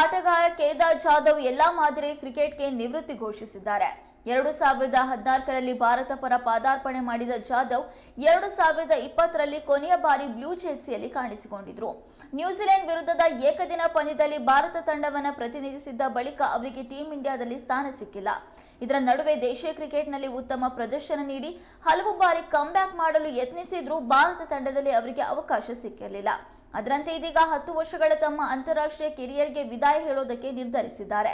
ಆಟಗಾರ ಕೇದಾರ್ ಜಾಧವ್ ಎಲ್ಲಾ ಮಾದರಿ ಕ್ರಿಕೆಟ್ಗೆ ನಿವೃತ್ತಿ ಘೋಷಿಸಿದ್ದಾರೆ. ಎರಡು ಸಾವಿರದ ಹದಿನಾಲ್ಕರಲ್ಲಿ ಭಾರತ ಪರ ಪಾದಾರ್ಪಣೆ ಮಾಡಿದ ಜಾಧವ್ ಎರಡು ಸಾವಿರದ ಇಪ್ಪತ್ತರಲ್ಲಿ ಕೊನೆಯ ಬಾರಿ ಬ್ಲೂ ಜೆರ್ಸಿಯಲ್ಲಿ ಕಾಣಿಸಿಕೊಂಡಿದ್ರು. ನ್ಯೂಜಿಲೆಂಡ್ ವಿರುದ್ಧದ ಏಕದಿನ ಪಂದ್ಯದಲ್ಲಿ ಭಾರತ ತಂಡವನ್ನು ಪ್ರತಿನಿಧಿಸಿದ್ದ ಬಳಿಕ ಅವರಿಗೆ ಟೀಂ ಇಂಡಿಯಾದಲ್ಲಿ ಸ್ಥಾನ ಸಿಕ್ಕಿಲ್ಲ. ಇದರ ನಡುವೆ ದೇಶೀಯ ಕ್ರಿಕೆಟ್ನಲ್ಲಿ ಉತ್ತಮ ಪ್ರದರ್ಶನ ನೀಡಿ ಹಲವು ಬಾರಿ ಕಮ್ಬ್ಯಾಕ್ ಮಾಡಲು ಯತ್ನಿಸಿದ್ರೂ ಭಾರತ ತಂಡದಲ್ಲಿ ಅವರಿಗೆ ಅವಕಾಶ ಸಿಕ್ಕಿರಲಿಲ್ಲ. ಅದರಂತೆ ಇದೀಗ ಹತ್ತು ವರ್ಷಗಳ ತಮ್ಮ ಅಂತಾರಾಷ್ಟ್ರೀಯ ಕೆರಿಯರ್ಗೆ ವಿದಾಯ ಹೇಳೋದಕ್ಕೆ ನಿರ್ಧರಿಸಿದ್ದಾರೆ.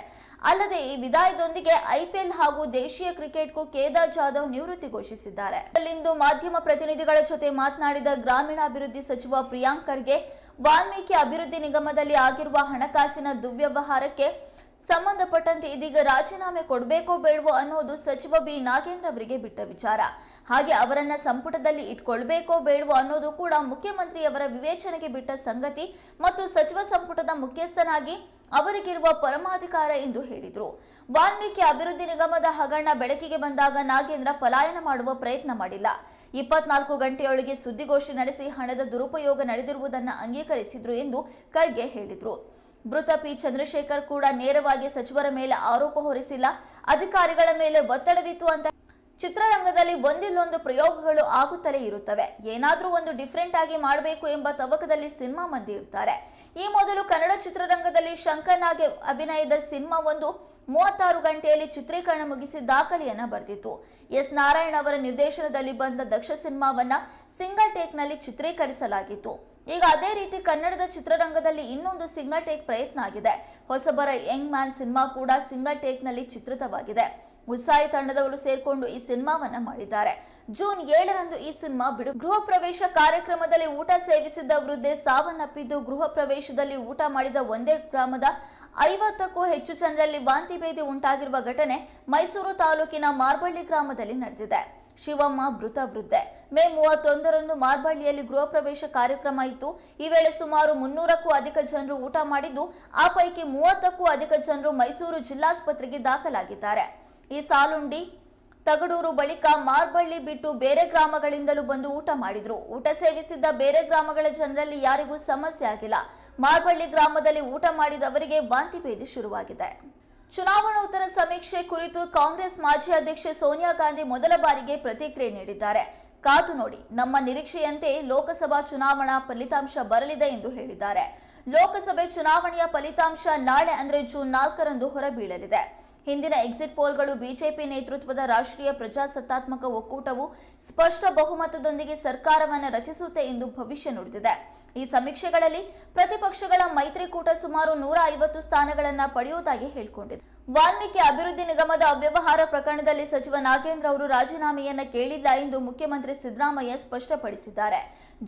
ಅಲ್ಲದೆ ಈ ವಿದಾಯದೊಂದಿಗೆ ಐಪಿಎಲ್ ಹಾಗೂ ದೇಶೀಯ ಕ್ರಿಕೆಟ್ಗೂ ಕೇದಾರ್ ಜಾಧವ್ ನಿವೃತ್ತಿ ಘೋಷಿಸಿದ್ದಾರೆ. ಅಲ್ಲಿಂದು ಮಾಧ್ಯಮ ಪ್ರತಿನಿಧಿಗಳ ಜೊತೆ ಮಾತನಾಡಿದ ಗ್ರಾಮೀಣಾಭಿವೃದ್ಧಿ ಸಚಿವ ಪ್ರಿಯಾಂಕ್ ಖರ್ಗೆ, ವಾಲ್ಮೀಕಿ ಅಭಿವೃದ್ಧಿ ನಿಗಮದಲ್ಲಿ ಆಗಿರುವ ಹಣಕಾಸಿನ ದುರ್ವ್ಯವಹಾರಕ್ಕೆ ಸಂಬಂಧಪಟ್ಟಂತೆ ಇದೀಗ ರಾಜೀನಾಮೆ ಕೊಡಬೇಕೋ ಬೇಡವೋ ಅನ್ನೋದು ಸಚಿವ ಬಿ. ನಾಗೇಂದ್ರ ಅವರಿಗೆ ಬಿಟ್ಟ ವಿಚಾರ. ಹಾಗೆ ಅವರನ್ನ ಸಂಪುಟದಲ್ಲಿ ಇಟ್ಕೊಳ್ಬೇಕೋ ಬೇಡವೋ ಅನ್ನೋದು ಕೂಡ ಮುಖ್ಯಮಂತ್ರಿಯವರ ವಿವೇಚನೆಗೆ ಬಿಟ್ಟ ಸಂಗತಿ ಮತ್ತು ಸಚಿವ ಸಂಪುಟದ ಮುಖ್ಯಸ್ಥನಾಗಿ ಅವರಿಗಿರುವ ಪರಮಾಧಿಕಾರ ಎಂದು ಹೇಳಿದರು. ವಾಲ್ಮೀಕಿ ಅಭಿವೃದ್ಧಿ ನಿಗಮದ ಹಗರಣ ಬೆಳಕಿಗೆ ಬಂದಾಗ ನಾಗೇಂದ್ರ ಪಲಾಯನ ಮಾಡುವ ಪ್ರಯತ್ನ ಮಾಡಿಲ್ಲ. ಇಪ್ಪತ್ನಾಲ್ಕು ಗಂಟೆಯೊಳಗೆ ಸುದ್ದಿಗೋಷ್ಠಿ ನಡೆಸಿ ಹಣದ ದುರುಪಯೋಗ ನಡೆದಿರುವುದನ್ನು ಅಂಗೀಕರಿಸಿದ್ರು ಎಂದು ಖರ್ಗೆ ಹೇಳಿದರು. ಮೃತ ಪಿ ಚಂದ್ರಶೇಖರ್ ಕೂಡ ನೇರವಾಗಿ ಸಚಿವರ ಮೇಲೆ ಆರೋಪ ಹೊರಿಸಿಲ್ಲ. ಅಧಿಕಾರಿಗಳ ಮೇಲೆ ಒತ್ತಡವಿತ್ತು ಅಂತ ಚಿತ್ರರಂಗದಲ್ಲಿ ಒಂದಿಲ್ಲೊಂದು ಪ್ರಯೋಗಗಳು ಆಗುತ್ತಲೇ ಇರುತ್ತವೆ. ಏನಾದರೂ ಒಂದು ಡಿಫ್ರೆಂಟ್ ಆಗಿ ಮಾಡಬೇಕು ಎಂಬ ತವಕದಲ್ಲಿ ಸಿನಿಮಾ ಮಂದಿ ಇರ್ತಾರೆ ಈ ಮೊದಲು ಕನ್ನಡ ಚಿತ್ರರಂಗದಲ್ಲಿ ಶಂಕರ್ ನಾಗೆ ಅಭಿನಯದ ಸಿನಿಮಾ ಒಂದು ಮೂವತ್ತಾರು ಗಂಟೆಯಲ್ಲಿ ಚಿತ್ರೀಕರಣ ಮುಗಿಸಿ ದಾಖಲೆಯನ್ನ ಬರೆದಿತ್ತು. ಎಸ್ ನಾರಾಯಣ ಅವರ ನಿರ್ದೇಶನದಲ್ಲಿ ಬಂದ ದಕ್ಷ ಸಿನಿಮಾವನ್ನ ಸಿಂಗಲ್ ಟೇಕ್ನಲ್ಲಿ ಚಿತ್ರೀಕರಿಸಲಾಗಿತ್ತು. ಈಗ ಅದೇ ರೀತಿ ಕನ್ನಡದ ಚಿತ್ರರಂಗದಲ್ಲಿ ಇನ್ನೊಂದು ಸಿಂಗಲ್ ಟೇಕ್ ಪ್ರಯತ್ನ ಆಗಿದೆ. ಹೊಸಬರ ಯಂಗ್ ಮ್ಯಾನ್ ಸಿನಿಮಾ ಕೂಡ ಸಿಂಗಲ್ ಟೇಕ್ನಲ್ಲಿ ಚಿತ್ರಿತವಾಗಿದೆ. ಉತ್ಸಾಹಿ ತಂಡದವರು ಸೇರ್ಕೊಂಡು ಈ ಸಿನಿಮಾವನ್ನ ಮಾಡಿದ್ದಾರೆ. ಜೂನ್ ಏಳರಂದು ಈ ಸಿನಿಮಾ ಬಿಡು ಗೃಹ ಪ್ರವೇಶ ಕಾರ್ಯಕ್ರಮದಲ್ಲಿ ಊಟ ಸೇವಿಸಿದ್ದ ವೃದ್ಧೆ ಸಾವನ್ನಪ್ಪಿದ್ದು ಗೃಹ ಪ್ರವೇಶದಲ್ಲಿ ಊಟ ಮಾಡಿದ ಒಂದೇ ಗ್ರಾಮದ ಐವತ್ತಕ್ಕೂ ಹೆಚ್ಚು ಜನರಲ್ಲಿ ವಾಂತಿ ಭೇದಿ ಉಂಟಾಗಿರುವ ಘಟನೆ ಮೈಸೂರು ತಾಲೂಕಿನ ಮಾರ್ಬಳ್ಳಿ ಗ್ರಾಮದಲ್ಲಿ ನಡೆದಿದೆ. ಶಿವಮ್ಮ ಮೃತ ವೃದ್ಧೆ. ಮೇ ಮೂವತ್ತೊಂದರಂದು ಮಾರ್ಬಳ್ಳಿಯಲ್ಲಿ ಗೃಹ ಪ್ರವೇಶ ಕಾರ್ಯಕ್ರಮ ಇತ್ತು. ಈ ವೇಳೆ ಸುಮಾರು ಮುನ್ನೂರಕ್ಕೂ ಅಧಿಕ ಜನರು ಊಟ ಮಾಡಿದ್ದು, ಆ ಪೈಕಿ ಮೂವತ್ತಕ್ಕೂ ಅಧಿಕ ಜನರು ಮೈಸೂರು ಜಿಲ್ಲಾಸ್ಪತ್ರೆಗೆ ದಾಖಲಾಗಿದ್ದಾರೆ. ಈ ಸಾಲುಂಡಿ ತಗಡೂರು ಬಳಿಕ ಮಾರ್ಬಳ್ಳಿ ಬಿಟ್ಟು ಬೇರೆ ಗ್ರಾಮಗಳಿಂದಲೂ ಬಂದು ಊಟ ಮಾಡಿದ್ರು. ಊಟ ಸೇವಿಸಿದ್ದ ಬೇರೆ ಗ್ರಾಮಗಳ ಜನರಲ್ಲಿ ಯಾರಿಗೂ ಸಮಸ್ಯೆ ಆಗಿಲ್ಲ. ಮಾರ್ಬಳ್ಳಿ ಗ್ರಾಮದಲ್ಲಿ ಊಟ ಮಾಡಿದವರಿಗೆ ವಾಂತಿ ಭೇದಿ ಶುರುವಾಗಿದೆ. ಚುನಾವಣೋತ್ತರ ಸಮೀಕ್ಷೆ ಕುರಿತು ಕಾಂಗ್ರೆಸ್ ಮಾಜಿ ಅಧ್ಯಕ್ಷೆ ಸೋನಿಯಾ ಗಾಂಧಿ ಮೊದಲ ಬಾರಿಗೆ ಪ್ರತಿಕ್ರಿಯೆ ನೀಡಿದ್ದಾರೆ. ಕಾದು ನೋಡಿ, ನಮ್ಮ ನಿರೀಕ್ಷೆಯಂತೆ ಲೋಕಸಭಾ ಚುನಾವಣಾ ಫಲಿತಾಂಶ ಬರಲಿದೆ ಎಂದು ಹೇಳಿದ್ದಾರೆ. ಲೋಕಸಭೆ ಚುನಾವಣೆಯ ಫಲಿತಾಂಶ ನಾಳೆ ಅಂದ್ರೆ ಜೂನ್ ನಾಲ್ಕರಂದು ಹೊರಬೀಳಲಿದೆ. ಹಿಂದಿನ ಎಕ್ಸಿಟ್ ಪೋಲ್ಗಳು ಬಿಜೆಪಿ ನೇತೃತ್ವದ ರಾಷ್ಟ್ರೀಯ ಪ್ರಜಾಸತ್ತಾತ್ಮಕ ಒಕ್ಕೂಟವು ಸ್ಪಷ್ಟ ಬಹುಮತದೊಂದಿಗೆ ಸರ್ಕಾರವನ್ನು ರಚಿಸುತ್ತೆ ಎಂದು ಭವಿಷ್ಯ ನುಡಿದಿದೆ. ಈ ಸಮೀಕ್ಷೆಗಳಲ್ಲಿ ಪ್ರತಿಪಕ್ಷಗಳ ಮೈತ್ರಿಕೂಟ ಸುಮಾರು ನೂರ ಐವತ್ತು ಸ್ಥಾನಗಳನ್ನು ಪಡೆಯುವುದಾಗಿ ಹೇಳಿಕೊಂಡಿದೆ. ವಾಲ್ಮೀಕಿ ಅಭಿವೃದ್ಧಿ ನಿಗಮದ ಅವ್ಯವಹಾರ ಪ್ರಕರಣದಲ್ಲಿ ಸಚಿವ ನಾಗೇಂದ್ರ ಅವರು ರಾಜೀನಾಮೆಯನ್ನ ಕೇಳಿಲ್ಲ ಎಂದು ಮುಖ್ಯಮಂತ್ರಿ ಸಿದ್ದರಾಮಯ್ಯ ಸ್ಪಷ್ಟಪಡಿಸಿದ್ದಾರೆ.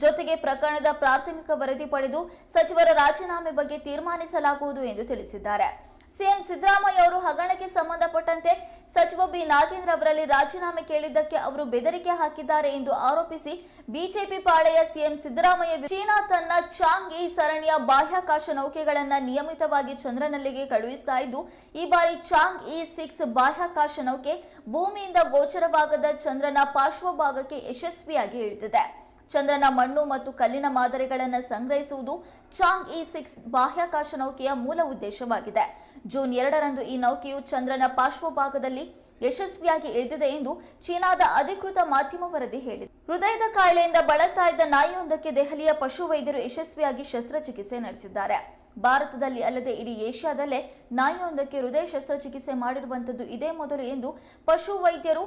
ಜೊತೆಗೆ ಪ್ರಕರಣದ ಪ್ರಾಥಮಿಕ ವರದಿ ಪಡೆದು ಸಚಿವರ ರಾಜೀನಾಮೆ ಬಗ್ಗೆ ತೀರ್ಮಾನಿಸಲಾಗುವುದು ಎಂದು ತಿಳಿಸಿದ್ದಾರೆ. ಸಿಎಂ ಸಿದ್ದರಾಮಯ್ಯ ಅವರು ಹಗರಣಕ್ಕೆ ಸಂಬಂಧಪಟ್ಟಂತೆ ಸಚಿವ ಬಿ ನಾಗೇಂದ್ರ ಅವರಲ್ಲಿ ರಾಜೀನಾಮೆ ಕೇಳಿದ್ದಕ್ಕೆ ಅವರು ಬೆದರಿಕೆ ಹಾಕಿದ್ದಾರೆ ಎಂದು ಆರೋಪಿಸಿ ಬಿಜೆಪಿ ಪಾಳೆಯ ಸಿಎಂ ಸಿದ್ದರಾಮಯ್ಯ ಚೀನಾ ತನ್ನ ಚಾಂಗ್ ಸರಣಿಯ ಬಾಹ್ಯಾಕಾಶ ನೌಕೆಗಳನ್ನ ನಿಯಮಿತವಾಗಿ ಚಂದ್ರನಲ್ಲಿಗೆ ಕಳುಹಿಸ್ತಾ ಇದ್ದು, ಈ ಬಾರಿ ಚಾಂಗ್ ಇ ಸಿಕ್ಸ್ ಬಾಹ್ಯಾಕಾಶ ನೌಕೆ ಭೂಮಿಯಿಂದ ಗೋಚರವಾಗದ ಚಂದ್ರನ ಪಾರ್ಶ್ವಭಾಗಕ್ಕೆ ಯಶಸ್ವಿಯಾಗಿ ಇಳಿದಿದೆ. ಚಂದ್ರನ ಮಣ್ಣು ಮತ್ತು ಕಲ್ಲಿನ ಮಾದರಿಗಳನ್ನು ಸಂಗ್ರಹಿಸುವುದು ಚಾಂಗ್ ಇ ಸಿಕ್ಸ್ ಬಾಹ್ಯಾಕಾಶ ನೌಕೆಯ ಮೂಲ ಉದ್ದೇಶವಾಗಿದೆ. ಜೂನ್ ಎರಡರಂದು ಈ ನೌಕೆಯು ಚಂದ್ರನ ಪಾರ್ಶ್ವಭಾಗದಲ್ಲಿ ಯಶಸ್ವಿಯಾಗಿ ಇಳಿದಿದೆ ಎಂದು ಚೀನಾದ ಅಧಿಕೃತ ಮಾಧ್ಯಮ ವರದಿ ಹೇಳಿದೆ. ಹೃದಯದ ಕಾಯಿಲೆಯಿಂದ ಬಳಲ್ತಾ ಇದ್ದ ನಾಯಿಯೊಂದಕ್ಕೆ ದೆಹಲಿಯ ಪಶುವೈದ್ಯರು ಯಶಸ್ವಿಯಾಗಿ ಶಸ್ತ್ರಚಿಕಿತ್ಸೆ ನಡೆಸಿದ್ದಾರೆ. ಭಾರತದಲ್ಲಿ ಅಲ್ಲದೆ ಇಡೀ ಏಷ್ಯಾದಲ್ಲೇ ನಾಯಿಯೊಂದಕ್ಕೆ ಹೃದಯ ಶಸ್ತ್ರಚಿಕಿತ್ಸೆ ಮಾಡಿರುವಂಥದ್ದು ಇದೇ ಮೊದಲು ಎಂದು ಪಶು ವೈದ್ಯರು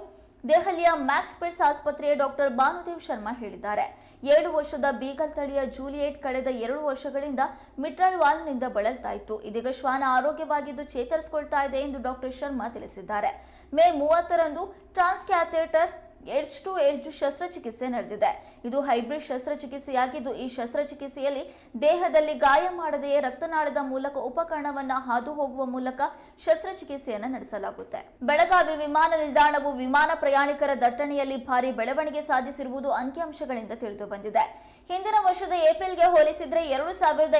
ದೆಹಲಿಯ ಮ್ಯಾಕ್ಸ್ ಪೆಟ್ಸ್ ಆಸ್ಪತ್ರೆಯ ಡಾಕ್ಟರ್ ಭಾನುದೇವ್ ಶರ್ಮಾ ಹೇಳಿದ್ದಾರೆ. ಏಳು ವರ್ಷದ ಬೀಗಲ್ ತಳಿಯ ಜೂಲಿಯೇಟ್ ಕಳೆದ ಎರಡು ವರ್ಷಗಳಿಂದ ಮಿಟ್ರಲ್ ವಾಲ್ನಿಂದ ಬಳಲ್ತಾ ಇತ್ತು. ಇದೀಗ ಶ್ವಾನ ಆರೋಗ್ಯವಾಗಿದ್ದು ಚೇತರಿಸಿಕೊಳ್ತಾ ಇದೆ ಎಂದು ಡಾಕ್ಟರ್ ಶರ್ಮಾ ತಿಳಿಸಿದ್ದಾರೆ. ಮೇ ಮೂವತ್ತರಂದು ಟ್ರಾನ್ಸ್ಕ್ಯಾಥೇಟರ್ ಎಡ್ಜ್ ಟು ಎಚ್ ಶಸ್ತ್ರಚಿಕಿತ್ಸೆ ನಡೆದಿದೆ. ಇದು ಹೈಬ್ರಿಡ್ ಶಸ್ತ್ರಚಿಕಿತ್ಸೆಯಾಗಿದ್ದು, ಈ ಶಸ್ತ್ರಚಿಕಿತ್ಸೆಯಲ್ಲಿ ದೇಹದಲ್ಲಿ ಗಾಯ ಮಾಡದೆಯೇ ರಕ್ತನಾಳದ ಮೂಲಕ ಉಪಕರಣವನ್ನು ಹಾದು ಹೋಗುವ ಮೂಲಕ ಶಸ್ತ್ರಚಿಕಿತ್ಸೆಯನ್ನು ನಡೆಸಲಾಗುತ್ತೆ. ಬೆಳಗಾವಿ ವಿಮಾನ ನಿಲ್ದಾಣವು ವಿಮಾನ ಪ್ರಯಾಣಿಕರ ದಟ್ಟಣೆಯಲ್ಲಿ ಭಾರಿ ಬೆಳವಣಿಗೆ ಸಾಧಿಸಿರುವುದು ಅಂಕಿಅಂಶಗಳಿಂದ ತಿಳಿದು ಬಂದಿದೆ. ಹಿಂದಿನ ವರ್ಷದ ಏಪ್ರಿಲ್ಗೆ ಹೋಲಿಸಿದರೆ ಎರಡು ಸಾವಿರದ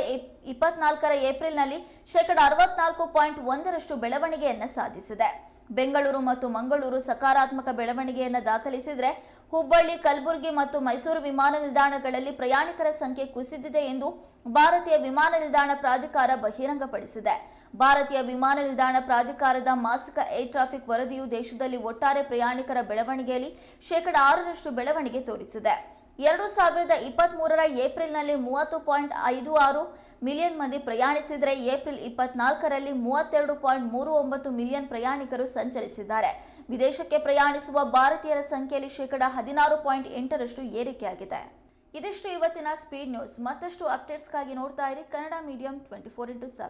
ಇಪ್ಪತ್ನಾಲ್ಕರ ಏಪ್ರಿಲ್ನಲ್ಲಿ ಶೇಕಡ ಅರವತ್ನಾಲ್ಕು ಪಾಯಿಂಟ್ ಒಂದರಷ್ಟು ಬೆಳವಣಿಗೆಯನ್ನು ಸಾಧಿಸಿದೆ. ಬೆಂಗಳೂರು ಮತ್ತು ಮಂಗಳೂರು ಸಕಾರಾತ್ಮಕ ಬೆಳವಣಿಗೆಯನ್ನು ದಾಖಲಿಸಿದರೆ ಹುಬ್ಬಳ್ಳಿ, ಕಲಬುರಗಿ ಮತ್ತು ಮೈಸೂರು ವಿಮಾನ ನಿಲ್ದಾಣಗಳಲ್ಲಿ ಪ್ರಯಾಣಿಕರ ಸಂಖ್ಯೆ ಕುಸಿದಿದೆ ಎಂದು ಭಾರತೀಯ ವಿಮಾನ ನಿಲ್ದಾಣ ಪ್ರಾಧಿಕಾರ ಬಹಿರಂಗಪಡಿಸಿದೆ. ಭಾರತೀಯ ವಿಮಾನ ನಿಲ್ದಾಣ ಪ್ರಾಧಿಕಾರದ ಮಾಸಿಕ ಏರ್ ಟ್ರಾಫಿಕ್ ವರದಿಯು ದೇಶದಲ್ಲಿ ಒಟ್ಟಾರೆ ಪ್ರಯಾಣಿಕರ ಬೆಳವಣಿಗೆಯಲ್ಲಿ ಶೇಕಡ ಆರರಷ್ಟು ಬೆಳವಣಿಗೆ ತೋರಿಸಿದೆ. ಎರಡು ಸಾವಿರದ ಇಪ್ಪತ್ತ್ ಮೂರರ ಏಪ್ರಿಲ್ನಲ್ಲಿ ಮೂವತ್ತು ಪಾಯಿಂಟ್ ಐದು ಆರು ಮಿಲಿಯನ್ ಮಂದಿ ಪ್ರಯಾಣಿಸಿದರೆ ಏಪ್ರಿಲ್ ಇಪ್ಪತ್ನಾಲ್ಕರಲ್ಲಿ ಮೂವತ್ತೆರಡು ಪಾಯಿಂಟ್ ಮೂರು ಒಂಬತ್ತು ಮಿಲಿಯನ್ ಪ್ರಯಾಣಿಕರು ಸಂಚರಿಸಿದ್ದಾರೆ. ವಿದೇಶಕ್ಕೆ ಪ್ರಯಾಣಿಸುವ ಭಾರತೀಯರ ಸಂಖ್ಯೆಯಲ್ಲಿ ಶೇಕಡ ಹದಿನಾರು ಪಾಯಿಂಟ್ ಎಂಟರಷ್ಟು ಏರಿಕೆಯಾಗಿದೆ. ಇದಿಷ್ಟು ಇವತ್ತಿನ ಸ್ಪೀಡ್ ನ್ಯೂಸ್ ಮತ್ತಷ್ಟು ಅಪ್ಡೇಟ್ಸ್ಗಾಗಿ ನೋಡ್ತಾ ಇರಿ Kannada medium twenty four into seven